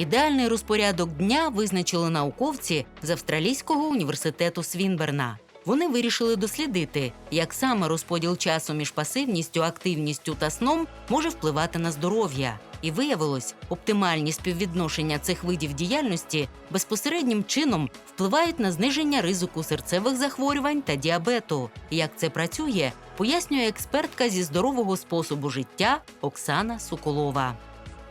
Ідеальний розпорядок дня визначили науковці з Австралійського університету Свінберна. Вони вирішили дослідити, як саме розподіл часу між пасивністю, активністю та сном може впливати на здоров'я. І виявилось, оптимальні співвідношення цих видів діяльності безпосереднім чином впливають на зниження ризику серцевих захворювань та діабету. Як це працює, пояснює експертка зі здорового способу життя Оксана Соколова.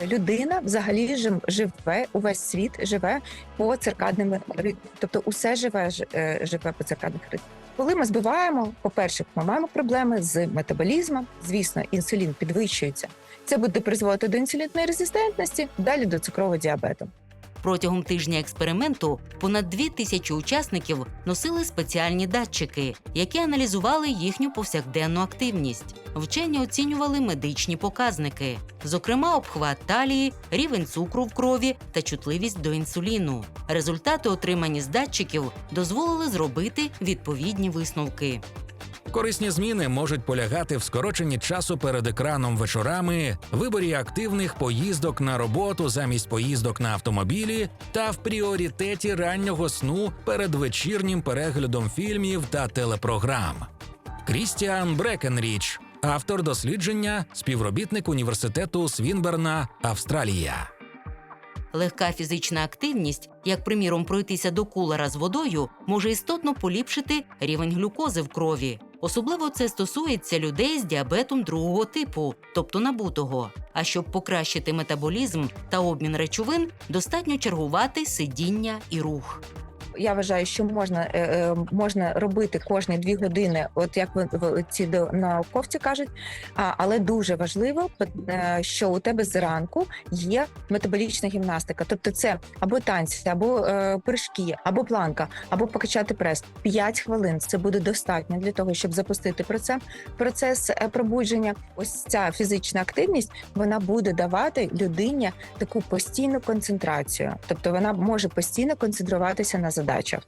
Людина взагалі живе, увесь світ живе по циркадним ритмам. Тобто усе живе е, живе по циркадних ритмах. Коли ми збиваємо, по-перше, ми маємо проблеми з метаболізмом. Звісно, інсулін підвищується. Це буде призводити до інсулінної резистентності, далі до цукрового діабету. Протягом тижня експерименту понад дві тисячі учасників носили спеціальні датчики, які аналізували їхню повсякденну активність. Вчені оцінювали медичні показники, зокрема, обхват талії, рівень цукру в крові та чутливість до інсуліну. Результати, отримані з датчиків, дозволили зробити відповідні висновки. Корисні зміни можуть полягати в скороченні часу перед екраном вечорами, виборі активних поїздок на роботу замість поїздок на автомобілі та в пріоритеті раннього сну перед вечірнім переглядом фільмів та телепрограм. Крістіан Брекенріч, автор дослідження, співробітник університету Свінберна, Австралія. Легка фізична активність, як приміром пройтися до кулера з водою, може істотно поліпшити рівень глюкози в крові. Особливо це стосується людей з діабетом другого типу, тобто набутого. А щоб покращити метаболізм та обмін речовин, достатньо чергувати сидіння і рух. Я вважаю, що можна, е, е, можна робити кожні дві години, от як ці науковці кажуть. Але дуже важливо, е, що у тебе зранку є метаболічна гімнастика. Тобто це або танці, або прыжки, або планка, або покачати прес. 5 хвилин це буде достатньо для того, щоб запустити процес, процес пробудження. Ось ця фізична активність вона буде давати людині таку постійну концентрацію. Тобто вона може постійно концентруватися на задачах.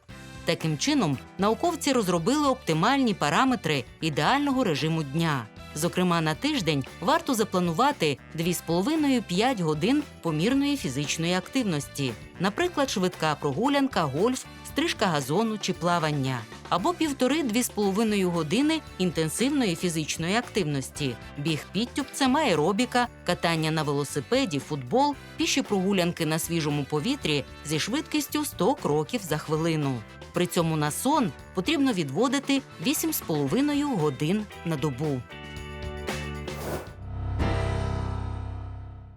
Таким чином, науковці розробили оптимальні параметри ідеального режиму дня. Зокрема, на тиждень варто запланувати 2,5-5 годин помірної фізичної активності, наприклад, швидка прогулянка, гольф, стрижка газону чи плавання, або півтори-дві з половиною години інтенсивної фізичної активності, біг підтюпцем, аеробіка, катання на велосипеді, футбол, піші прогулянки на свіжому повітрі зі швидкістю 100 кроків за хвилину. При цьому на сон потрібно відводити 8,5 годин на добу.